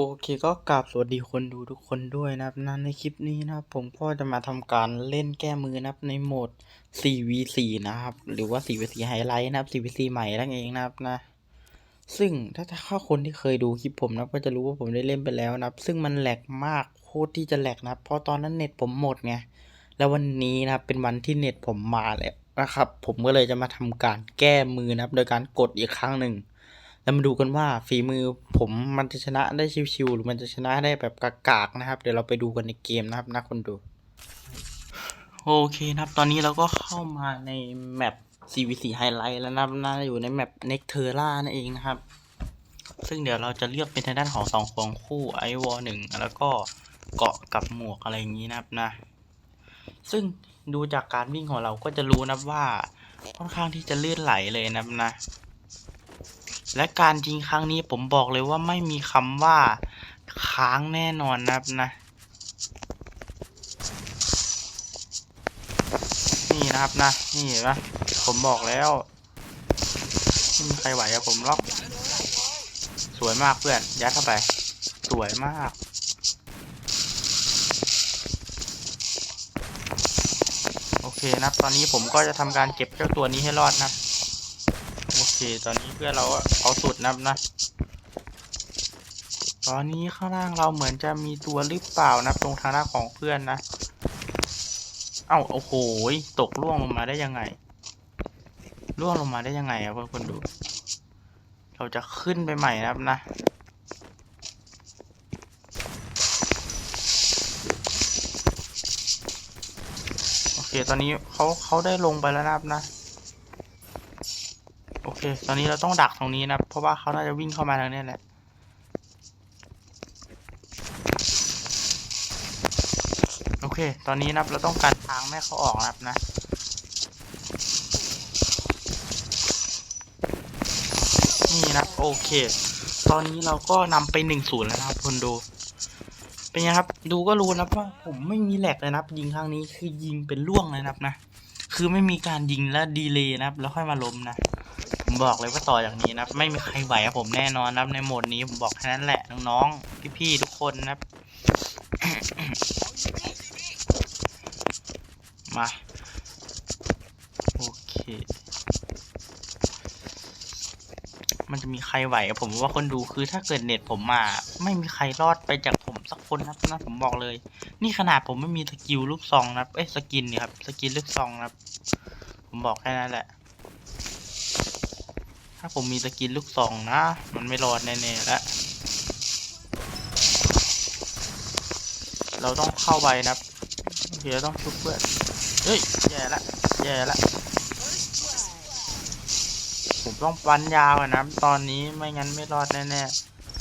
โอเคก็กราบสวัสดีคนดูทุกคนด้วยนะครับในคลิปนี้นะครับผมก็จะมาทำการเล่นแก้มือนะครับในโหมด 4v4 นะครับ หรือว่า 4v4 ไฮไลท์นะครับ 4v4 ใหม่นั่นเองนะครับนะ ซึ่งถ้าถ้าคนที่เคยดูคลิปผมนะก็จะรู้ว่าผมได้เล่นไปแล้วนะครับ ซึ่งมันแหลกมากโคตรที่จะแหลกนะเพราะตอนนั้นเน็ตผมหมดไงแล้ววันนี้นะเป็นวันที่เน็ตผมมาแล้วนะครับ ผมก็เลยจะมาทำการแก้มือนะครับ โดยการกดอีกครั้งหนึ่ง แล้วมาดูกันว่าฝีมือผมมันจะชนะได้ชิวๆหรือมันจะชนะได้แบบกากๆนะครับ เดี๋ยวเราไปดูกันในเกมนะครับนะคนดู โอเคครับ ตอนนี้เราก็เข้ามาในแมป CVC Highlight แล้วนะครับน่าอยู่ในแมป n e c t e r a นั่นเองนะครับ ซึ่งเดี๋ยวเราจะเลือกเป็นทางด้านของสองของคู่ไอวอลหนึ่งแล้วก็เกาะกับหมวกอะไรอย่างนี้นะครับนะ ซึ่งดูจากการวิ่งของเราก็จะรู้นะว่าค่อนข้างที่จะลื่นไหลเลยนะนะ และการยิงครั้งนี้ผมบอกเลยว่าไม่มีคำว่าค้างแน่นอนนะนะ นี่นะครับนะ นี่เห็นไหผมบอกแล้วไม่มีใครไหวอะผมล็อก สวยมากเพื่อน ยัดเข้าไป สวยมากโอเคนะตอนนี้ผมก็จะทำการเก็บเจ้าตัวนี้ให้รอดนะ เค ตอนนี้เพื่อนเราเอาสุดนับนะ ตอนนี้ข้างล่างเราเหมือนจะมีตัวหรือเปล่านะตรงทางด้านของเพื่อนนะ เอ้าโอ้โหตกล่วงลงมาได้ยังไงล่วงลงมาได้ยังไงครับเพื่อนคนดู เราจะขึ้นไปใหม่นะครับนะโอเคตอนนี้เขาเขาได้ลงไปแล้วนะครับนะ ตอนนี้เราต้องดักตรงนี้นะเพราะว่าเขาน่าจะวิ่งเข้ามาทางนี้แหละโอเค ตอนนี้นะเราต้องการทางแม่เขาออกนะนะนี่นะโอเค ตอนนี้เราก็นำไปหนึ่งศูนย์แล้วนะคนดูเป็นยังครับ ดูก็รู้นะว่าผมไม่มีแหลกเลยนะยิงครั้งนี้คือยิงเป็นล่วงเลยนะนะ คือไม่มีการยิงและดีเลยนะแล้วค่อยมาล้มนะ บอกเลยว่าต่ออย่างนี้นะไม่มีใครไหวผมแน่นอนนะในโหมดนี้ผมบอกแค่นั้นแหละน้องๆพี่ๆทุกคนนะมาโอเค มันจะมีใครไหวผมว่าคนดูคือถ้าเกิดเน็ตผมมา ไม่มีใครรอดไปจากผมสักคนนะนะผมบอกเลย นี่ขนาดผมไม่มีสกิลลูกซองนะเอ้สกินเนี่ยครับสกินลูกซองนะผมบอกแค่นั้นแหละ ถ้าผมมีสกินลูกสองนะ มันไม่รอดแน่ๆแล้ว เราต้องเข้าไปนะเดี๋ยวต้องชุบเพื่อนเฮ้ย แย่ละ แย่ละ ผมต้องปันยาวนะ ตอนนี้ไม่งั้นไม่รอดแน่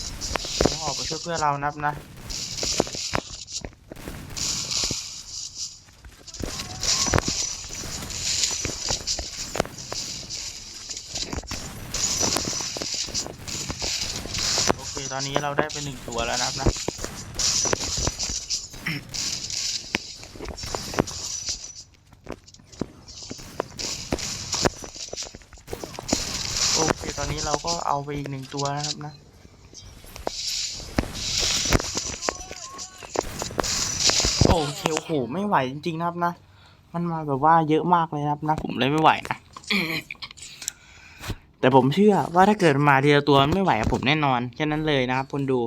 ๆต้องออกไปช่วยเพื่อเรานับนะ อนนี้เราได้ไปหนึ่งตัวแล้วนะครับนะโอเคตอนนี้เราก็เอาไปอีกหนึ่งตัวนะครับนะโอเคโอ้โหไม่ไหวจริงๆนะครับนะ มันมาแบบว่าเยอะมากเลยนะครับนะ ผมเลยไม่ไหวนะ แต่ผมเชื่อว่าถ้าเกิดมาทีละตัวไม่ไหวผมแน่นอนแค่นั้นเลยนะครับคนดู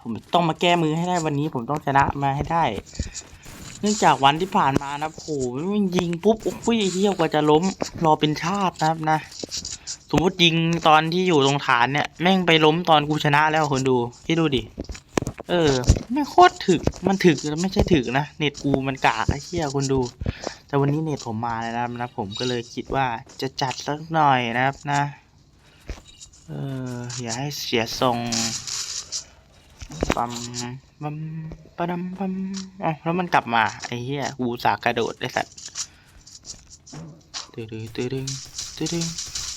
ผมต้องมาแก้มือให้ได้วันนี้ ผมต้องชนะมาให้ได้ เนื่องจากวันที่ผ่านมานะโไม่ยิงปุ๊บอุ้ยเที่ยวกว่าจะล้มรอเป็นชาตินะครับนะสมมติยิงตอนที่อยู่ตรงฐานเนี่ยแม่งไปล้มตอนกูชนะแล้วคนดูที่ดูดิ เออไม่โคตรถึกมันถึกแล้วไม่ใช่ถึกนะเน็ตกูมันกากไอ้เชี่ยคุณดู แต่วันนี้เน็ตผมมาแล้วนะผมก็เลยคิดว่าจะจัดสักหน่อยนะครับนะ เอออย่าให้เสียทรงปั๊มปั๊มปะดัมปั๊มอ๋อแล้วมันกลับมา ไอ้เหี้ยกูสากกระโดดได้สัตว์ตึดึงตึดึงตึดึง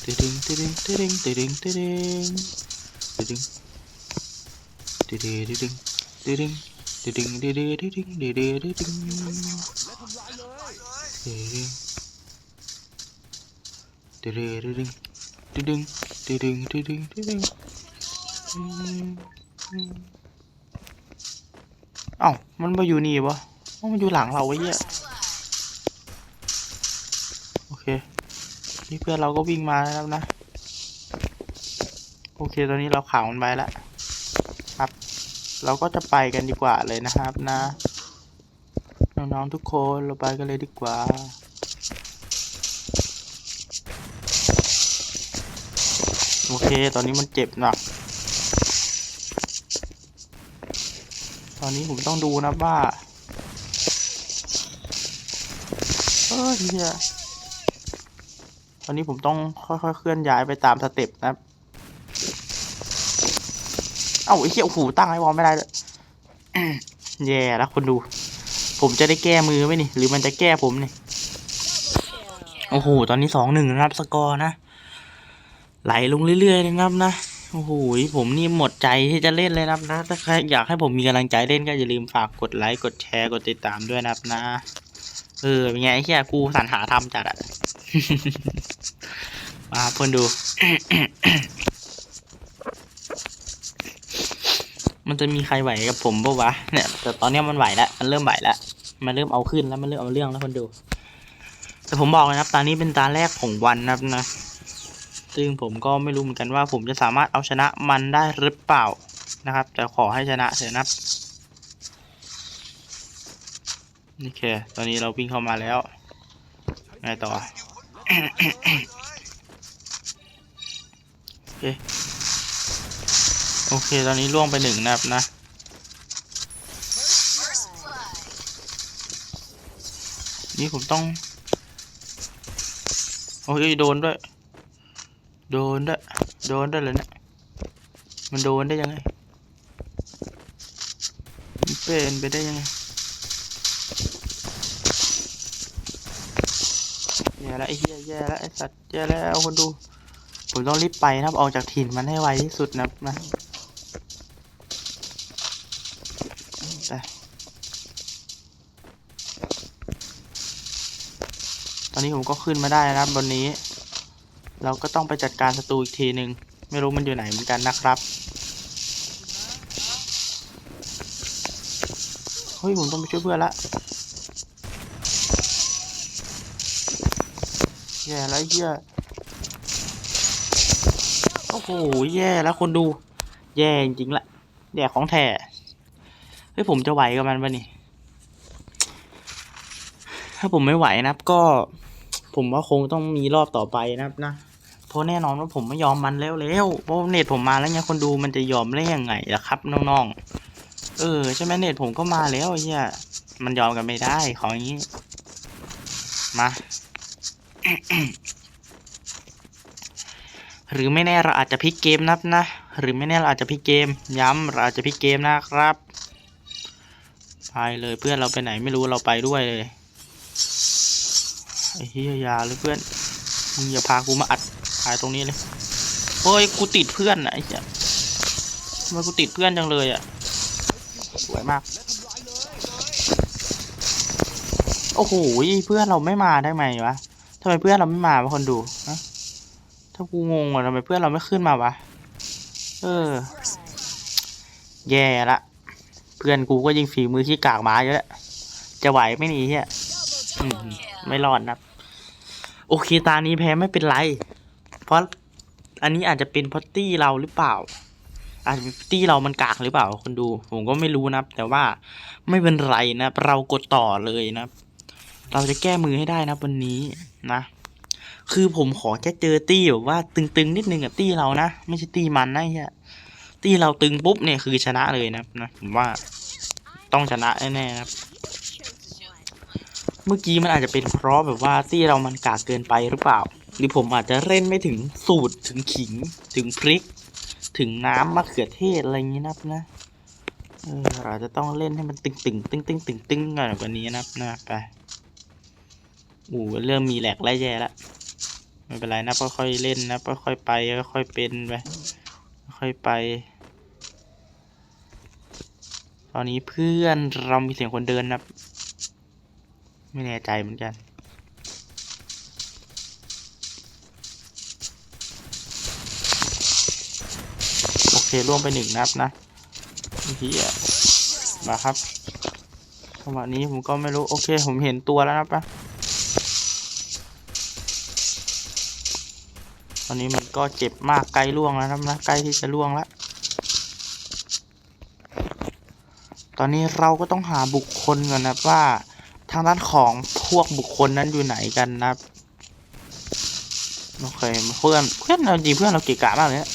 ตึดึงตึดึงตึดึงตึดึงตึดึงตึดึง เอ้ามันมาอยู่นี่ปะมันอยู่หลังเราไว้เหี้ยโอเคนี่เพื่อนเราก็วิ่งมาแล้วนะ โอเค ตอนนี้เราข่าวมันไปแล้ว เราก็จะไปกันดีกว่าเลยนะครับนะน้องๆทุกคนเราไปกันเลยดีกว่าโอเค ตอนนี้มันเจ็บหนัก ตอนนี้ผมต้องดูนะว่าเออเฮียตอนนี้ผมต้องค่อยๆเคลื่อนย้ายไปตามสเต็ปนะครับ เอ้าไอ้เหี้ยโอ้โหตั้งไอ้วอลไม่ได้เลยแย่แล้วคนดู ผมจะได้แก้มือไหมนี่ หรือมันจะแก้ผมนี่ โอ้โห ตอนนี้สองหนึ่งนะครับสกอร์นะ ไหลลงเรื่อยๆเลยนะครับนะ โอ้โห ผมนี่หมดใจที่จะเล่นเลยนะครับนะ ถ้าใครอยากให้ผมมีกำลังใจเล่นก็อย่าลืมฝากกดไลค์ กดแชร์ กดติดตามด้วยนะครับนะ เออ เป็นไงไอ้เหี้ยกูสรรหาทำจัดอะมาเพื่อนดู มันจะมีใครไหวกับผมปะวะเนี่ยแต่ตอนนี้มันไหวแล้วมันเริ่มไหวแล้วมันเริ่มเอาขึ้นแล้วมันเริ่มเอาเรื่องแล้วคนดู แต่ผมบอกเลยนะครับตานี้เป็นตาแรกของวันนะครับนะซึ่งผมก็ไม่รู้เหมือนกันว่า ผมจะสามารถเอาชนะมันได้หรือเปล่านะครับ แต่ขอให้ชนะเถอะนะครับโอเค ตอนนี้เราวิ่งเข้ามาแล้วไงต่อ โอเค โอเค ตอนนี้ล่วงไปหนึ่งนับนะนี่ผมต้อง โอ้ยโดนด้วย โดนด้วย โดนด้วยเลยเนี่ยมันโดนได้ยังไงมันเป็นไปได้ยังไงแย่แล้วไอ้เหี้ยแย่แล้วไอ้สัตว์แย่แล้วคนดู ผมต้องรีบไปนะครับออกจากถิ่นมันให้ไวที่สุดนะนะ อนนี้ผมก็ขึ้นมาได้นะครับบนนี้ เราก็ต้องไปจัดการศัตรูอีกทีหนึ่งไม่รู้มันอยู่ไหนเหมือนกันนะครับเฮ้ยผมต้องไปช่วยเพื่อนละแย่แล้วไอ้เหี้ยโอ้โหแย่แล้วคนดู แย่จริงๆละแย่ของแท้เฮ้ยผมจะไหวกับมันปะนี่ถ้าผมไม่ไหวนะครับก็ ผมว่าคงต้องมีรอบต่อไปนะครับนะเพราะแน่นอนว่าผมไม่ยอมมันแล้วแล้วเพราะเน็ตผมมาแล้วไงคนดูมันจะยอมได้ยังไงล่ะครับน้องๆเออใช่ไหมเน็ตผมก็มาแล้วเหี้ยมันยอมกันไม่ได้ของอย่างนี้มาหรือไม่แน่เราอาจจะพลิกเกมนับนะ หรือไม่แน่เราอาจจะพลิกเกม ย้ำเราอาจจะพลิกเกมนะครับ ไปเลยเพื่อนเราไปไหนไม่รู้เราไปด้วยเลย ไอ้เฮียยาเลยเพื่อน มึงอย่าพากูมาอัดหายตรงนี้เลยเฮ้ยกูติดเพื่อนอะไอ้เหี้ยทำไมกูติดเพื่อนจังเลยอะสวยมาก โอ้โหเพื่อนเราไม่มาได้ไหมวะทำไมเพื่อนเราไม่มาวะคนดูฮะถ้ากูงงอะทำไมเพื่อนเราไม่ขึ้นมาวะ เออ แย่ละ เพื่อนกูก็ยิงฝีมือขี้กากหมาเยอะจะไหวไม่หนีเฮียไม่รอดนะ โอเคตานี้แพ้ไม่เป็นไร เพราะอันนี้อาจจะเป็นพราะตี้เราหรือเปล่า อาจจะเป็นตี้เรามันกากหรือเปล่าคนดู ผมก็ไม่รู้นะแต่ว่าไม่เป็นไรนะเรากดต่อเลยนะ เราจะแก้มือให้ได้นะวันนี้นะ คือผมขอแค่เจอตี้แบบว่า ตึงๆนิดนึงกับตี้เรานะไม่ใช่ตี้มันนะเฮียตี้เราตึงปุ๊บเนี่ยคือชนะเลยนะนะผมว่าต้องชนะแน่ๆนะครับ เมื่อกี้มันอาจจะเป็นเพราะแบบว่าตี้เรามันกากเกินไปหรือเปล่า หรือผมอาจจะเล่นไม่ถึงสูตรถึงขิง ถึงพริก ถึงน้ำมะเขือเทศอะไรอย่างนี้นะครับนะเออเราจะต้องเล่นให้มันตึงตึงตึงตึงตึงตึงหน่อยกว่านี้นะครับนะไปอู้เริ่มมีแหลกไล่แย่แล้วไม่เป็นไรนะค่อยๆเล่นนะค่อยๆไปค่อยๆเป็นไปค่อยๆไป ตอนนี้เพื่อนเรามีเสียงคนเดินนะ ไม่แน่ใจเหมือนกัน โอเคล่วงไปหนึ่งนับนะเฮียมาครับจังหวะนี้ผมก็ไม่รู้ โอเค ผมเห็นตัวแล้วนะครับนะตอนนี้มันก็เจ็บมากใกล้ล่วงแล้วนะนะใกล้ที่จะล่วงแล้วตอนนี้เราก็ต้องหาบุคคลก่อนนะว่าางด้านของพวกบุคคลนั้นอยู่ไหนกันนะโอเคเพื่อนเพื่อนเราจริงเพื่อนเราเกะกะมากเลยนะ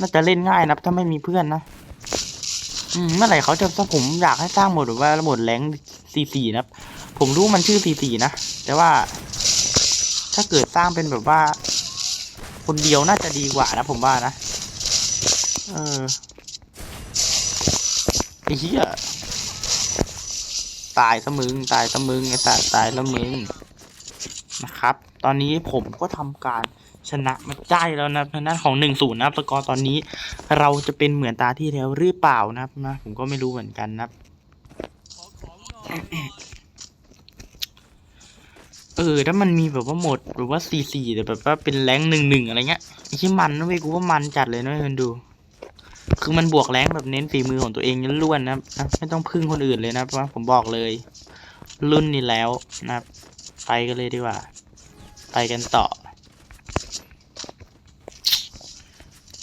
น่าจะเล่นง่ายนะถ้าไม่มีเพื่อนนะอืมเมื่อไหร่เขาจะถ้าผมอยากให้สร้างหมดแบบว่าหมดแรงสี่สี่นะผมรู้มันชื่อสี่สี่นะแต่ว่า ถ้าเกิดสร้างเป็นแบบว่า คนเดียวน่าจะดีกว่านะผมว่านะ เออไอ้เหี้ย ตายซะมึงตายซะมึงไอ้สัตว์ตายซะมึงนะครับ ตอนนี้ผมก็ทำการชนะมาได้แล้วนะทางด้านของหนึ่งศูนย์นะครับสกอร์ตอนนี้เราจะเป็นเหมือนตาที่แล้วหรือเปล่านะครับนะผมก็ไม่รู้เหมือนกันนะครับเออถ้ามันมีแบบว่าหมดแบบว่าสี่สี่แต่แบบว่าเป็นแรงหนึ่งหนึ่งอะไรเงี้ยไอ้ที่มันนะเว้ยกูว่ามันจัดเลยนะเพื่อนดู คือมันบวกแรงแบบเน้นฝีมือของตัวเองล้วนๆนะครับนะไม่ต้องพึ่งคนอื่นเลยนะเพราะว่าผมบอกเลย รุ่นนี้แล้วนะครับไปกันเลยดีกว่า ไปกันต่อ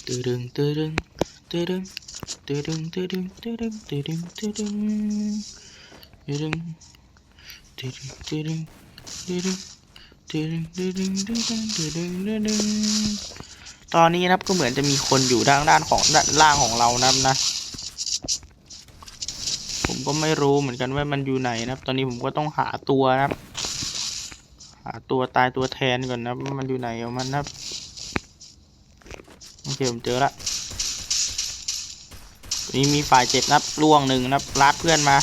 ตืดึงตืดึงตืดึงตืดึงตืดึงตืดึงตืดึงตืดึงตืดึงตืดึงตืดึงตืดึงตืดึงตืดึงตืดึงตืดึงตืดึง ตอนนี้นะครับก็เหมือนจะมีคนอยู่ด้านด้านของด้านล่างของเรานะครับนะ ผมก็ไม่รู้เหมือนกันว่ามันอยู่ไหนนะครับ ตอนนี้ผมก็ต้องหาตัวนะครับ หาตัวตายตัวแทนก่อนนะมันอยู่ไหนของมันนะครับโอเคผมเจอละนี่มีฝ่ายเจ็บนับล่วงหนึ่งนับลาดเพื่อนมา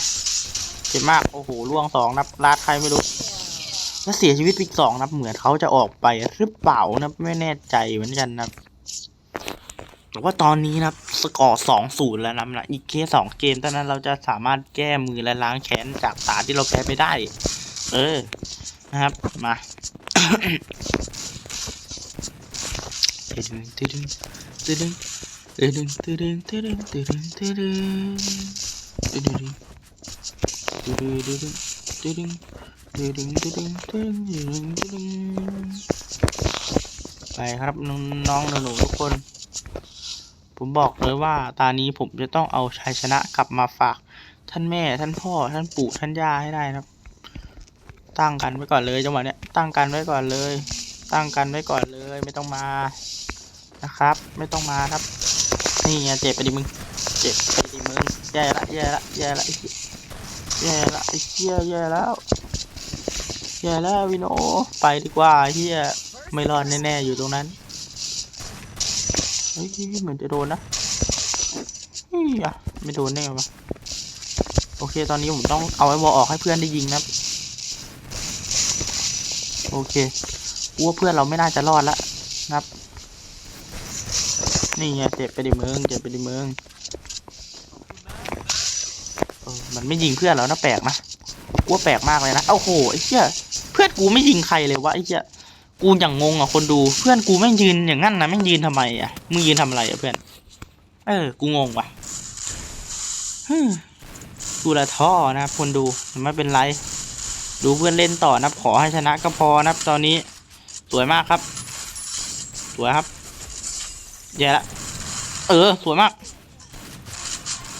เจ็บมากโอ้โหล่วงสองนับลาดใครไม่รู้ แล้วเสียชีวิตอีกสองนับเหมือนเขาจะออกไปหรือเปล่านะไม่แน่ใจเหมือนกันนะแต่ว่าตอนนี้นะสกอร์สองศูนย์แล้วนะนะอีกแค่สองเกมเท่านั้นเราจะสามารถแก้มือและล้างแค้นจากตาที่เราแพ้ไปได้ เออนะครับมาตึดึงตึดึงตึดึงตึดึงตึดึงตึดึงตึดึงตึดึงตึดึงตึดึงตึดึง ตึดึงดึงดึงดึงดึงไปครับน้องๆหนูๆทุกคน ผมบอกเลยว่าตานี้ผมจะต้องเอาชัยชนะกลับมาฝาก ท่านแม่ท่านพ่อท่านปู่ท่านย่าให้ได้นะครับ ตั้งกันไว้ก่อนเลยจังหวะเนี้ยตั้งกันไว้ก่อนเลย ตั้งกันไว้ก่อนเลยไม่ต้องมานะครับ ไม่ต้องมาครับ นี่ไงเจ็บไปดิมึงเจ็บไปดิมึงแย่ละแย่ละแย่ละเยแย่ละไอ้เหี้ยแย่แล้ว ย่แล้ววินโอไปดีกว่าเหี้ยไม่รอดแน่ๆอยู่ตรงนั้นเฮ้ยเหมือนจะโดนนะเฮ้ยอะไม่โดนแน่วะโอเคตอนนี้ผมต้องเอาไอ้วอลออกให้เพื่อนได้ยิงนะโอเคกูว่าเพื่อนเราไม่น่าจะรอดละนะครับ นี่ไงเจ็บไปดิเมืองเจ็บไปดิเมืองมันไม่ยิงเพื่อนแล้วนะแปลกนะกูว่าแปลกมากเลยนะโอ้โหไอ้เหี้ย อนกูไม่ยิงใครเลยวะไอ้เหี้ยกูอย่างงงอะคนดูเพื่อนกูไม่ยืนอย่างนั้นนะไม่ยืนทำไมอะมึงยืนทำอะไรอะเพื่อน เออ กูงงว่ะฮึมกูละท่อนะครับคนดูไม่เป็นไร ดูเพื่อนเล่นต่อนะขอให้ชนะก็พอนับตอนนี้ สวยมากครับ สวยครับแย่ละ เออ สวยมาก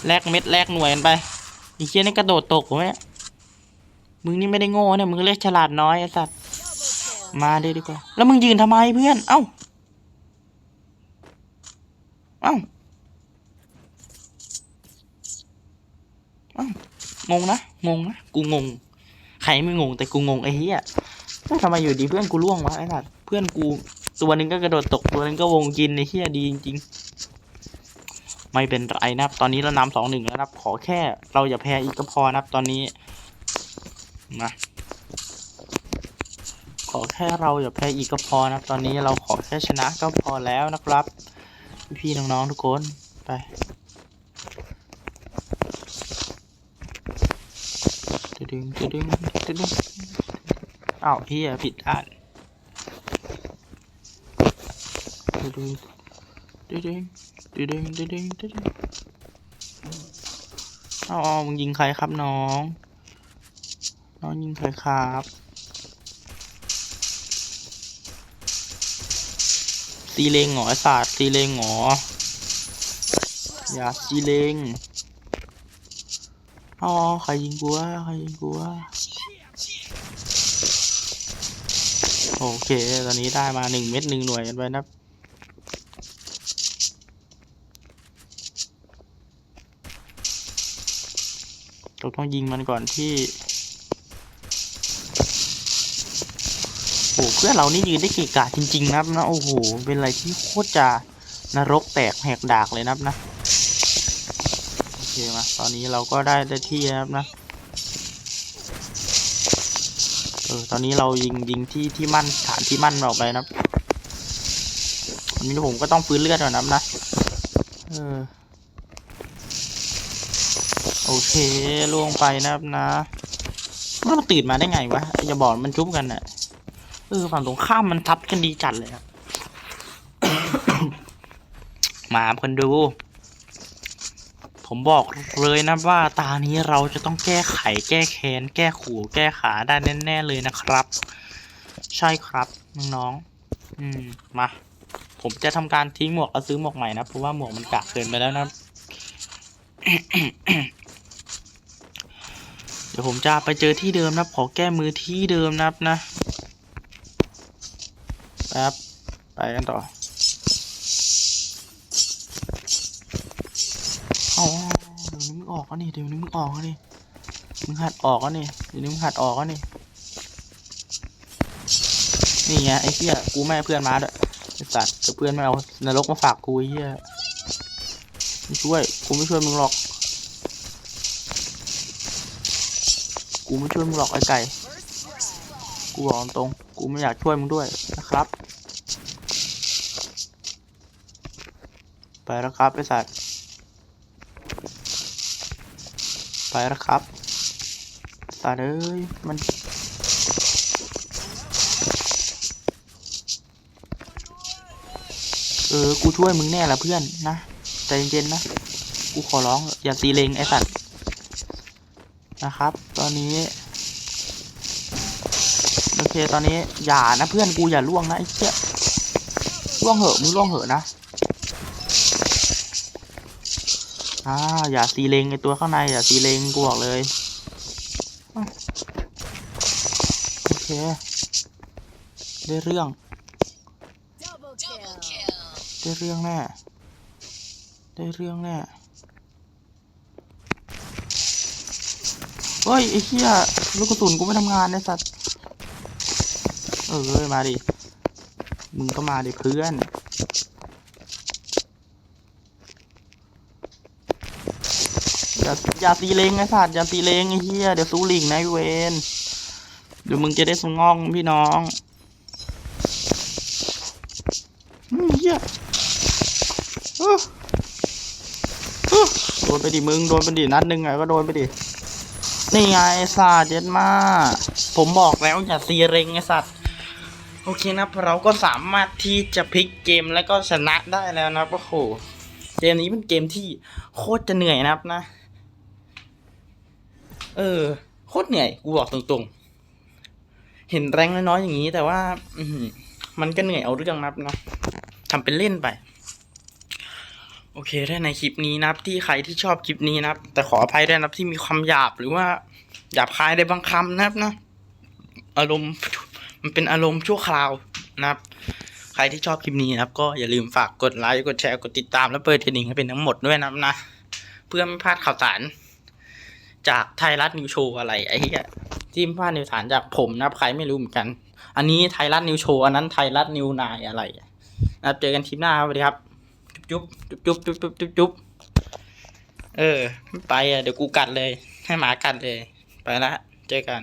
แลกเม็ดแลกหน่วยกันไปอีเคียนี่กระโดดตกผมเนี่ย มึงนี่ไม่ได้โง่เนี่ยมึงเรียกฉลาดน้อยไอ้สัตว์มาเลยดีกว่า แล้วมึงยืนทำไมเพื่อน เอ้า เอ้า เอ้างงนะ งงนะ กูงง ใครไม่งงแต่กูงงไอ้เหี้ยทำไมอยู่ดีเพื่อนกูล่วงวะไอ้สัตว์เพื่อนกูตัวนึงก็กระโดดตกตัวนึงก็วงกินไอ้เหี้ยดีจริงๆ ไม่เป็นไรนะครับ ตอนนี้เรานำสองหนึ่งแล้วนะครับ ขอแค่เราอย่าแพ้อีกก็พอนะครับ ตอนนี้ นะขอแค่เราอย่าแพ้อีกก็พอนะตอนนี้เราขอแค่ชนะก็พอแล้วนะครับ พี่ๆน้องๆทุกคนไปตึดึงตดึงตดึงอ้าวเฮียผิดอ่านตึดึงตึดึงตดึงตดึงตดึงเอาเอามึงยิงใครครับน้อง น้องยิงใครครับตีเลงหรอศาสตร์ตีเลงหรออย่าตีเลงอาเอใครยิงกูวะใครยิงกูวะโอเค ตอนนี้ได้มาหนึ่งเม็ดหนึ่งหน่วยกันไปนะครับเราต้องยิงมันก่อนที่ โอ้เพื่อนเรานี่ยืนได้เกะกะจริงๆนะครับนะโอ้โหเป็นอะไรที่โคตรจะนรกแตกแหกดากเลยนะครับนะโอเคมาตอนนี้เราก็ได้ได้ที่นะครับนะเออตอนนี้เรายิงยิงที่ที่มั่นฐานที่มั่นออกไปนะครับอันนี้ผมก็ต้องฟื้นเลือดก่อนนะครับนะเออโอเคล่วงไปนะครับนะมันตื่นมาได้ไงวะอย่าบอกมันจุ๊บกันน่ะ เออฝั่งตรงข้ามมันทับกันดีจัดเลยครับ มาคนดู ผมบอกเลยนะว่าตานี้เราจะต้องแก้ไข แก้แค้น แก้ขู่แก้ขาได้แน่ๆเลยนะครับ ใช่ครับน้องๆอืม มา ผมจะทำการทิ้งหมวกแล้วซื้อหมวกใหม่นะ เพราะว่าหมวกมันกากเกินไปแล้วนะเดี๋ยวผมจะไปเจอที่เดิมนะขอแก้มือที่เดิมนะนะ แป๊บไปกันต่อเอาเดี๋ยวนี้มึงออกแล้วนี่เดี๋ยวนี้มึงออกแล้วนี่มึงหัดออกแล้วนี่เดี๋ยวนี้มึงหัดออกแล้วนี่นี่ไงไอ้เหี้ยกูไม่เพื่อนมาด้วยไอ้สัตว์เพื่อนไม่เอานรกมาฝากกูไอ้เหี้ยไม่ช่วยกูไม่ช่วยมึงหรอก กูไม่ช่วยมึงหรอกไอ้ไก่ กูบอกตรงกูไม่อยากช่วยมึงด้วย นะครับ ไปแล้วครับไอ้สัตว์ ไปแล้วครับสัตว์เอ้ย มันเออ กูช่วยมึงแน่ละเพื่อนนะ ใจเย็นๆนะ กูขอร้องอย่าตีเลงไอ้สัตว์ นะครับ ตอนนี้ โอเคตอนนี้อย่านะเพื่อนกูอย่าล่วงนะไอ้เชี่ยล่วงเหอะมึงล่วงเหอะนะอ่าอย่าตีเลงไอตัวข้างในอย่าตีเลงกูบอกเลยโอเคได้เรื่องได้เรื่องแน่ได้เรื่องแน่เฮ้ยไอ้เหี้ยลูกกระสุนกูไม่ทำงานไอ้สัตว์ เออมาดิ มึงก็มาดิเพื่อนอย่าอย่าตีเลงไอ้สัตว์อย่าตีเลงไอ้เหี้ยเดี๋ยวสู้ลิงนะไอ้เวนเดี๋ยวมึงจะได้สงองพี่น้องอืมเหี้ยเออเอโดนไปดิมึงโดนไปดินัดหนึ่งไงก็โดนไปดินี่ไงไอ้สัตว์เจ็ดมา ผมบอกแล้วอย่าตีเรงไอ้สัตว์ โอเคนะเราก็สามารถที่จะพลิกเกมแล้วก็ชนะได้แล้วนะโอ้โหเกมนี้เป็นเกมที่โคตรจะเหนื่อยนะครับนะ เออ โคตรเหนื่อยกูบอกตรงๆ เห็นแรงน้อยๆอย่างนี้ แต่ว่า อืมันก็เหนื่อยเอาเรื่องนะครับนะทำเป็นเล่นไป โอเคถ้าในคลิปนี้นะครับที่ใครที่ชอบคลิปนี้นะครับแต่ขออภัยด้วยนะครับที่มีความหยาบหรือว่าหยาบคายในบางคำนะครับนะ อารมณ์ มันเป็นอารมณ์ชั่วคราวนะครับ ใครที่ชอบคลิปนี้นะครับ ก็อย่าลืมฝากกดไลค์กดแชร์กดติดตามและเปิดกระดิ่งให้เป็นทั้งหมดด้วยนะนะ เพื่อไม่พลาดข่าวสาร จากไทยรัฐนิวโชว์อะไรไอ้เหี้ยที่ไม่พลาดนิวสารจากผมนะครับใครไม่รู้เหมือนกัน อันนี้ไทยรัฐนิวโชว์อันนั้นไทยรัฐนิวนายอะไรนะครับเจอกันคลิปหน้าครับสวัสดีครับจุ๊บจุ๊บจุ๊บจุ๊บจุ๊บจุ๊บเออไม่ไปอะเดี๋ยวกูกัดเลย ให้หมากัดเลย ไปละเจอกัน